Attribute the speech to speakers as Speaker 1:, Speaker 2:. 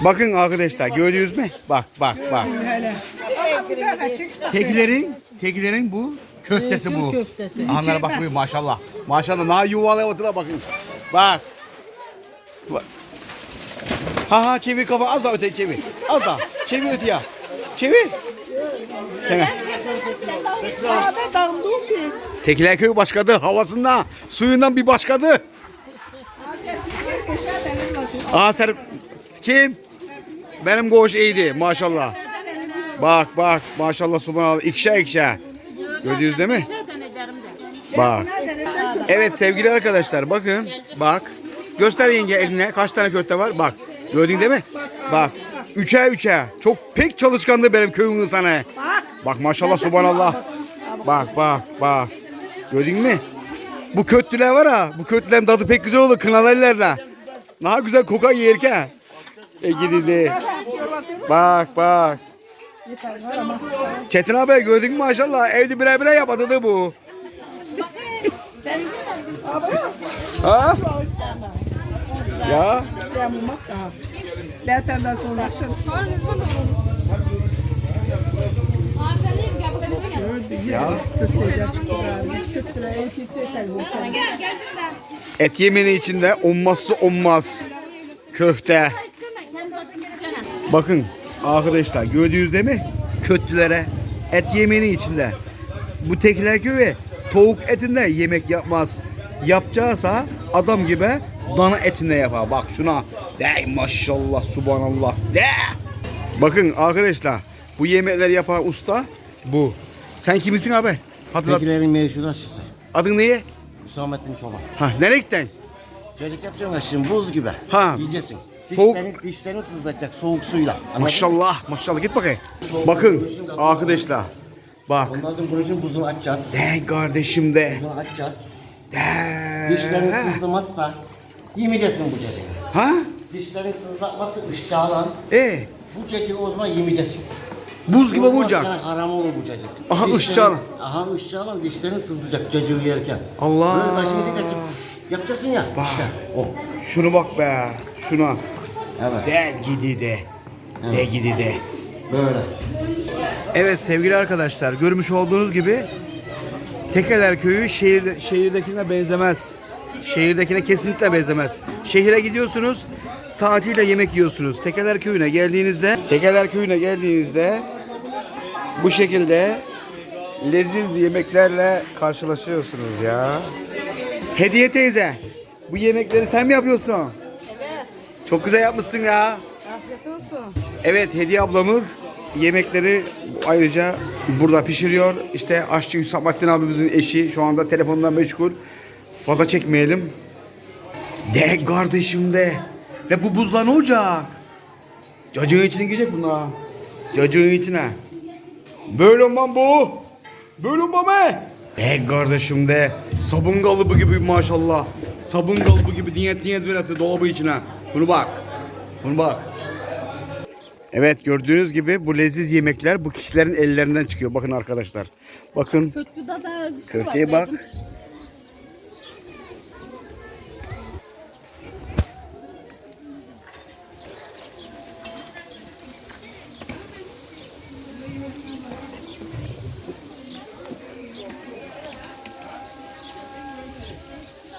Speaker 1: Bakın arkadaşlar gördünüz mü? Bak bak bak. Tekilerin, tekilerin bu köftesi bu.
Speaker 2: köftesi.
Speaker 1: Anlara bak bu maşallah. Maşallah daha yuvalaya otura bakın. Bak. Bak. Ha ha çevir kafa az daha öte çevir. Az daha. Çevir öteye. Çevir. Sana. Tekiler köyü başkadı. Havasından, suyundan bir başkadı. Aa sen kim? Benim koğuş iyiydi maşallah. Bak bak maşallah subhanallah ikişer ikişer. Gördünüz değil mi? Bak. Evet sevgili arkadaşlar bakın bak. Göster yenge eline kaç tane köfte var bak. Gördün değil mi? Bak. Üçe üçe. Çok pek çalışkandı benim köyün insanı. Bak maşallah subhanallah. Bak bak bak. Gördün mü? Bu kötüler var ha. Bu kötülerin tadı pek güzel olur kınalarlarla. Daha güzel koka yerken. E gidildi. Bak bak. Çetin abi gördün mü maşallah evde birer birer yapadı bu. ha? Ya
Speaker 3: Ben senden sonra
Speaker 1: et yemeğinin içinde olmazsa olmaz köfte. Bakın arkadaşlar gördüğünüz değil mi? Kötülere et yemeğinin içinde. Bu tekiler köyü tavuk etinde yemek yapmaz. Yapacağsa adam gibi dana etinde yapar. Bak şuna. De maşallah subhanallah. De. Bakın arkadaşlar bu yemekleri yapan usta bu. Sen kimsin abi? Hatırlat.
Speaker 4: Tekilerin meşhur aşısı.
Speaker 1: Adın neye?
Speaker 4: Hüsamettin Çoban.
Speaker 1: Ha nereye gittin?
Speaker 4: Çelik yapacaksın aşkım buz gibi.
Speaker 1: Ha.
Speaker 4: Yiyeceksin.
Speaker 1: Soğuk-
Speaker 4: Dişlerini, dişlerini sızlatacak soğuk suyla. Anladın?
Speaker 1: Maşallah maşallah git bakayım. Bakın arkadaşlar. Bak.
Speaker 4: Ondan sonra için buzunu açacağız.
Speaker 1: De kardeşim de.
Speaker 4: Buzunu açacağız.
Speaker 1: De.
Speaker 4: Dişlerini sızlamazsa yemeyeceksin bu cacığı.
Speaker 1: Ha?
Speaker 4: Dişlerini sızlatması ışçağlan.
Speaker 1: E
Speaker 4: Bu cacığı o zaman yemeyeceksin.
Speaker 1: Buz gibi
Speaker 4: Olmaz
Speaker 1: bulacak.
Speaker 4: sana haram olur bu cacık.
Speaker 1: Aha,
Speaker 4: Dişlerin-. Aha ışçağlan dişlerini sızlayacak cacığı yerken.
Speaker 1: Allah.
Speaker 4: Böyle başımızı kaçıp yapacaksın ya. İşte o.
Speaker 1: Şunu bak be. Şuna.
Speaker 4: Evet.
Speaker 1: De gidi de. De gidi de.
Speaker 4: Böyle.
Speaker 1: Evet sevgili arkadaşlar görmüş olduğunuz gibi Tekeler köyü şehir, şehirdekine benzemez. Şehirdekine kesinlikle benzemez. Şehire gidiyorsunuz saatiyle yemek yiyorsunuz. Tekeler köyüne geldiğinizde Tekeler köyüne geldiğinizde bu şekilde leziz yemeklerle karşılaşıyorsunuz ya. Hediye teyze bu yemekleri sen mi yapıyorsun? Evet. Çok güzel yapmışsın ya.
Speaker 3: Afiyet olsun.
Speaker 1: Evet Hediye ablamız yemekleri ayrıca burada pişiriyor. İşte aşçı Hüsamettin abimizin eşi şu anda telefondan meşgul. Fazla çekmeyelim. De kardeşim de. Ve bu buzla ne olacak? Cacığın içine girecek bunlar. Cacığın içine. Böyle olmam bu. Böyle olmam he. De kardeşim de. Sabun kalıbı gibi maşallah. Sabun kalıbı gibi diyet diyet ver etti dolabı içine. Bunu bak. Bunu bak. Evet gördüğünüz gibi bu leziz yemekler bu kişilerin ellerinden çıkıyor. Bakın arkadaşlar. Bakın köfteye bak. 何だ?